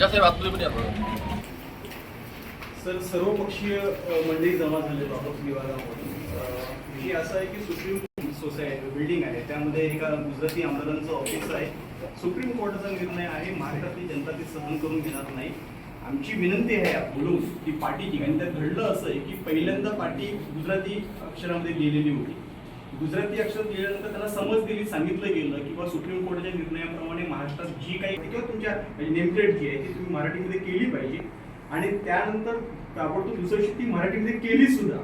साहेब आतमध्ये पण या सर सर्वपक्षीय मंडळी जमा झाले आहोत विभागामधून विषय असा आहे की सुप्रीम सोसायटी बिल्डिंग आहे. त्यामध्ये एका गुजराती आमदारांचं ऑफिस आहे. सुप्रीम कोर्टाचा निर्णय आहे महाराष्ट्रातली जनता ते सहन करून घेणार नाही. आमची विनंती आहे बोलून की पार्टीची आणि त्यात घडलं असं आहे की पहिल्यांदा पार्टी गुजराती अक्षरामध्ये लिहिलेली होती. गुजराती अक्षर लिहिल्यानंतर त्यांना समज दिली सांगितलं गेलं किंवा सुप्रीम कोर्टाच्या निर्णयाप्रमाणे महाराष्ट्रात जी काही किंवा तुमच्या म्हणजे नेमप्लेट जी आहे ती तुम्ही मराठीमध्ये केली पाहिजे. आणि त्यानंतर ताबडतोब दुसरी ती मराठीमध्ये केली सुद्धा.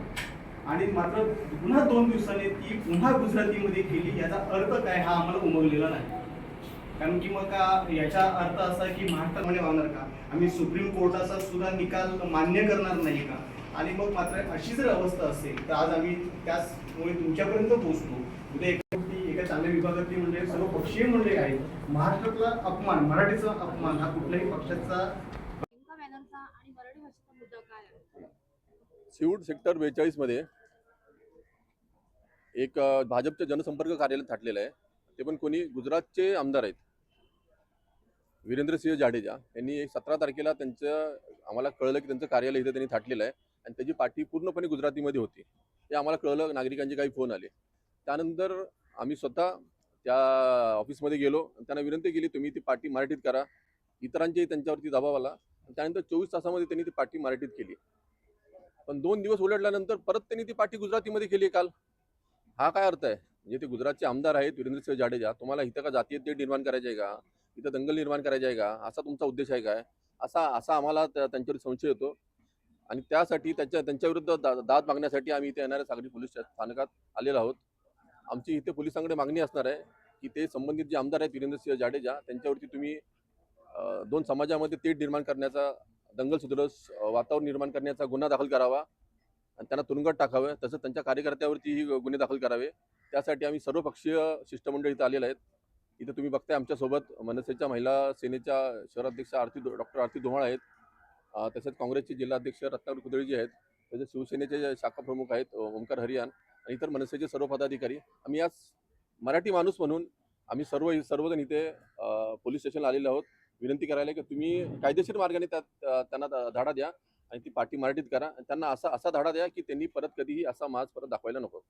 आणि मात्र पुन्हा दोन दिवसांनी ती पुन्हा गुजरातीमध्ये केली याचा अर्थ काय हा आम्हाला उमगलेला नाही. कारण की मग का याचा अर्थ असा की महाराष्ट्रामध्ये वागणार का? आम्ही सुप्रीम कोर्टाचा सुद्धा निकाल मान्य करणार नाही का? आणि मग मात्र अशी जर अवस्था असेल तर आज आम्ही त्याचमुळे तुमच्यापर्यंत पोहोचलो. उद्या एका गोष्टी एका चांगल्या विभागातली मंडळी सर्व पक्षीय मंडळी आहेत. महाराष्ट्रातला अपमान मराठीचा अपमान हा कुठल्याही पक्षाचा सिवूड सेक्टर बेचाळीसमध्ये एक अ, भाजपचं जनसंपर्क कार्यालय थाटलेलं आहे. ते पण कोणी गुजरातचे आमदार आहेत. वीरेंद्रसिंह जाडेजा यांनी सतरा तारखेला त्यांचं आम्हाला कळलं की त्यांचं कार्यालय इथं त्यांनी थाटलेलं आहे. आणि त्याची पाठी पूर्णपणे गुजरातीमध्ये होती. हे आम्हाला कळलं नागरिकांचे काही फोन आले. त्यानंतर आम्ही स्वतः त्या ऑफिसमध्ये गेलो. आणि त्यांना विनंती केली तुम्ही ती पाठी मराठीत करा. इतरांचेही त्यांच्यावरती दबाव आला. आणि त्यानंतर चोवीस तासामध्ये त्यांनी ती पाठी मराठीत केली. पण दोन दिवस उलटल्यानंतर परत त्यांनी ती पाठी गुजरातीमध्ये केली काल. हा काय अर्थ आहे? म्हणजे ते गुजरातचे आमदार आहेत वीरेंद्रसिंह जाडेजा. तुम्हाला इथं का जातीय ते निर्माण करायचे आहे का? इथं दंगल निर्माण करायचे आहे का? असा तुमचा उद्देश आहे काय? असा असा आम्हाला त्यांच्यावर संशय येतो. आणि त्यासाठी त्याच्या त्यांच्याविरुद्ध दा दाद मागण्यासाठी आम्ही इथे येणाऱ्या सागरी पोलीस स्थानकात आलेलो आहोत. आमची इथे पोलिसांकडे मागणी असणार आहे की ते संबंधित जे आमदार आहेत वीरेंद्रसिंह जाडेजा त्यांच्यावरती तुम्ही दोन समाजामध्ये तेढ निर्माण करण्याचा दंगल सुदरस वातावरण निर्माण करण्याचा गुन्हा दाखल करावा आणि त्यांना तुरुंगात टाकावं तसंच त्यांच्या कार्यकर्त्यावरतीही गुन्हे दाखल करावे. त्यासाठी आम्ही सर्वपक्षीय शिष्टमंडळ इथं आलेलं आहेत. इथं तुम्ही बघताय आमच्यासोबत मनसेच्या महिला सेनेच्या शहराध्यक्ष आरती डॉक्टर आरती धुमाळ आहेत. तसेच काँग्रेसचे जिल्हाध्यक्ष रत्नाकर कुदळीजी आहेत तसेच शिवसेनेचे जे शाखा प्रमुख आहेत ओंकार हरियाण हरियान आणि इतर मनसेचे सर्व पदाधिकारी आम्ही आज मराठी माणूस म्हणून आम्ही सर्व सर्वजण इथे पोलीस स्टेशनला आलेलो आहोत. विनंती करायला की तुम्ही कायदेशीर मार्गाने त्यात त्यांना धाडा द्या आणि ती पाठी मराठीत करा. आणि त्यांना असा असा धाडा द्या की त्यांनी परत कधीही असा माज परत दाखवायला नको.